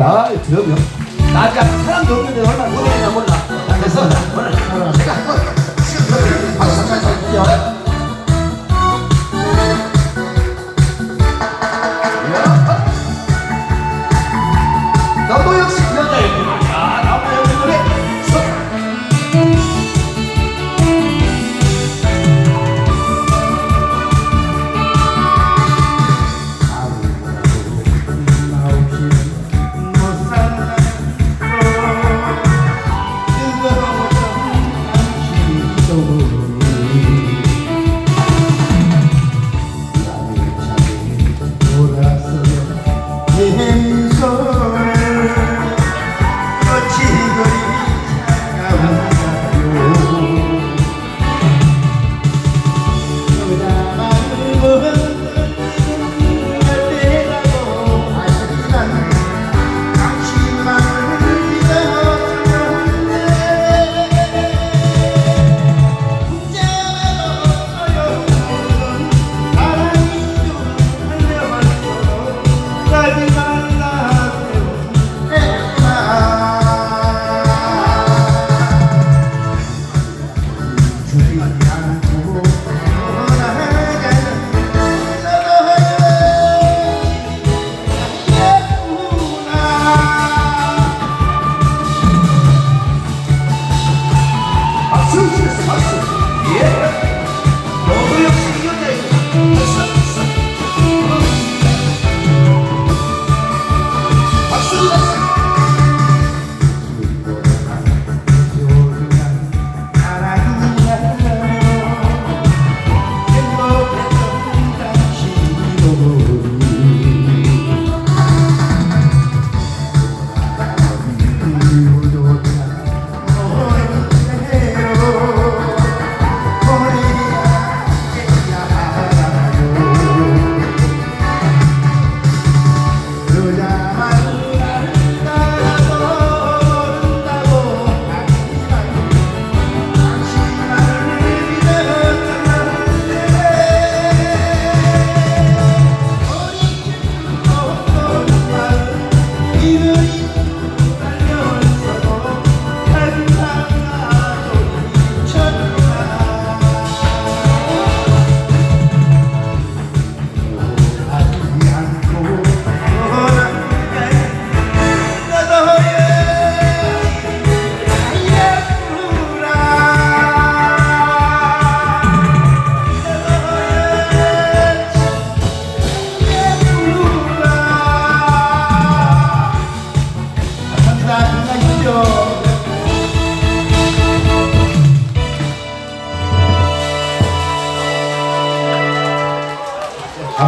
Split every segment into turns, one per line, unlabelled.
아, 그럼요. 나 아직 사람도 없는데 얼마나 노래했나 몰라. 그래서 오늘 제가 한번 박수 한번 쳐주세요.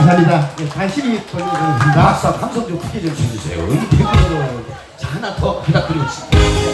감사합니다. 예, 관심이 걸려드립니다.
박수 감성 좀 크게 좀 대표로 자 하나 더 부탁드리고 싶습니다.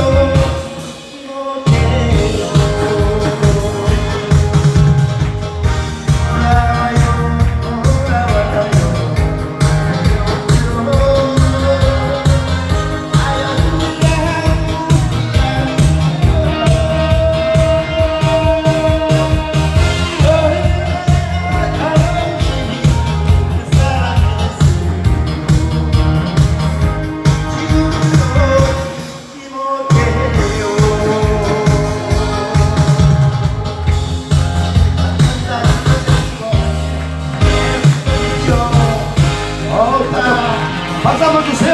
Oh. 박수